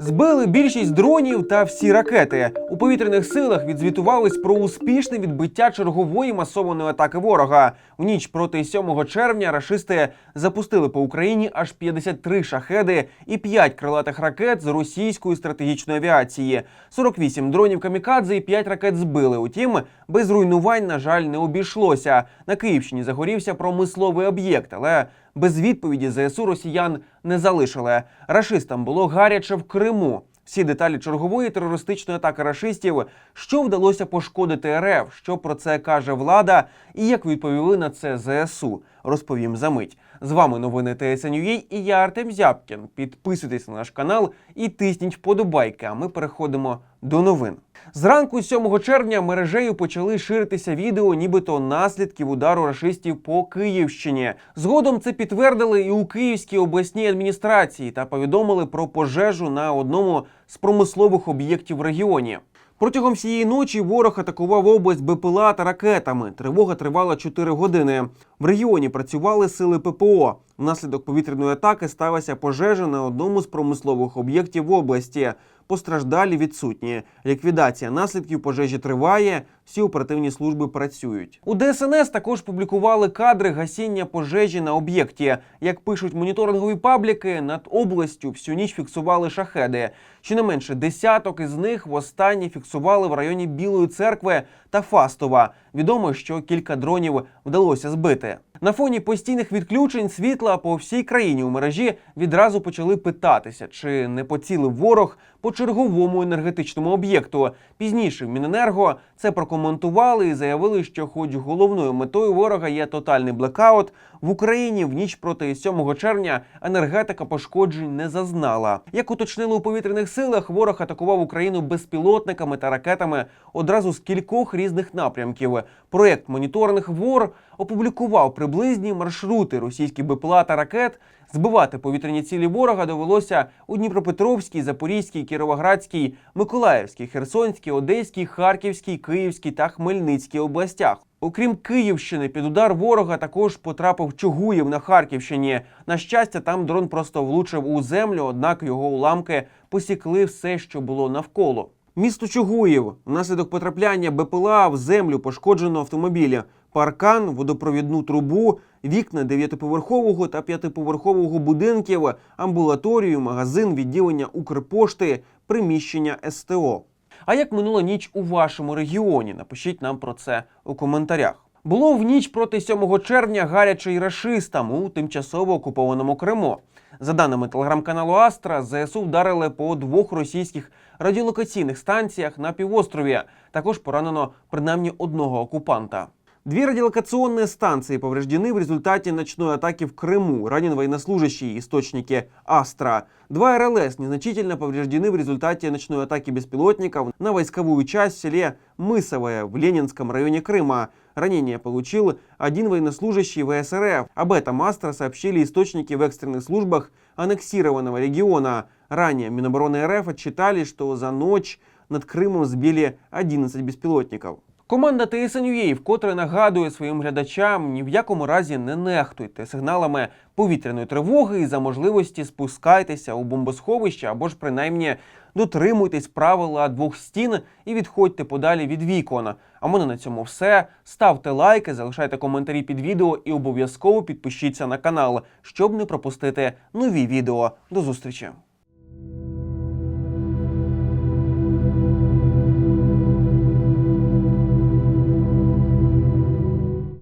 Збили більшість дронів та всі ракети. У повітряних силах відзвітувались про успішне відбиття чергової масованої атаки ворога. В ніч проти 7 червня рашисти запустили по Україні аж 53 шахеди і 5 крилатих ракет з російської стратегічної авіації. 48 дронів камікадзе і 5 ракет збили. Утім, без руйнувань, на жаль, не обійшлося. На Київщині загорівся промисловий об'єкт, але без відповіді ЗСУ росіян не залишили. Рашистам було гаряче в Криму. Всі деталі чергової терористичної атаки рашистів, що вдалося пошкодити РФ, що про це каже влада, і як відповіли на це ЗСУ, розповім за мить. З вами новини ТСНЮА і я Артем Зябкін. Підписуйтесь на наш канал і тисніть вподобайки. А ми переходимо до новин. Зранку 7 червня мережею почали ширитися відео, нібито наслідків удару рашистів по Київщині. Згодом це підтвердили і у Київській обласній адміністрації та повідомили про пожежу на одному з промислових об'єктів в регіоні. Протягом всієї ночі ворог атакував область БПЛА та ракетами. Тривога тривала 4 години. В регіоні працювали сили ППО. Внаслідок повітряної атаки сталася пожежа на одному з промислових об'єктів в області. Постраждалі відсутні. Ліквідація наслідків пожежі триває. Всі оперативні служби працюють. У ДСНС також публікували кадри гасіння пожежі на об'єкті. Як пишуть моніторингові пабліки, над областю всю ніч фіксували шахеди. Щонайменше десяток із них востаннє фіксували в районі Білої церкви та Фастова. Відомо, що кілька дронів вдалося збити. На фоні постійних відключень світла по всій країні у мережі відразу почали питатися, чи не поцілив ворог по черговому енергетичному об'єкту. Пізніше в Міненерго це прокоментували і заявили, що, хоч головною метою ворога є тотальний блекаут, в Україні в ніч проти 7 червня енергетика пошкоджень не зазнала. Як уточнили у повітряних силах, ворог атакував Україну безпілотниками та ракетами одразу з кількох різних напрямків. Проєкт моніторинг ВОР опублікував приблизні маршрути російських БПЛА та ракет. Збивати повітряні цілі ворога довелося у Дніпропетровській, Запорізькій, Кіровоградській, Миколаївській, Херсонській, Одеській, Харківській, Київській та Хмельницькій областях. Окрім Київщини, під удар ворога також потрапив Чугуїв на Харківщині. На щастя, там дрон просто влучив у землю, однак його уламки посікли все, що було навколо. Місто Чугуїв внаслідок потрапляння БПЛА в землю пошкоджено автомобілі, паркан, водопровідну трубу, вікна дев'ятиповерхового та п'ятиповерхового будинків, амбулаторію, магазин, відділення Укрпошти, приміщення СТО. А як минула ніч у вашому регіоні? Напишіть нам про це у коментарях. Було в ніч проти 7 червня гаряче й рашистам у тимчасово окупованому Криму. За даними телеграм-каналу Астра, ЗСУ вдарили по двох російських радіолокаційних станціях на півострові. Також поранено принаймні одного окупанта. Две радиолокационные станции повреждены в результате ночной атаки в Крыму. Ранен военнослужащий, источники Астра. Два РЛС незначительно повреждены в результате ночной атаки беспилотников на войсковую часть в селе Мысовое в Ленинском районе Крыма. Ранение получил один военнослужащий ВСРФ. Об этом Астра сообщили источники в экстренных службах аннексированного региона. Ранее Минобороны РФ отчитали, что за ночь над Крымом сбили 11 беспилотников. Команда ТСНЮА вкотре нагадує своїм глядачам ні в якому разі не нехтуйте сигналами повітряної тривоги і за можливості спускайтеся у бомбосховище або ж принаймні дотримуйтесь правила двох стін і відходьте подалі від вікон. А мене на цьому все. Ставте лайки, залишайте коментарі під відео і обов'язково підпишіться на канал, щоб не пропустити нові відео. До зустрічі!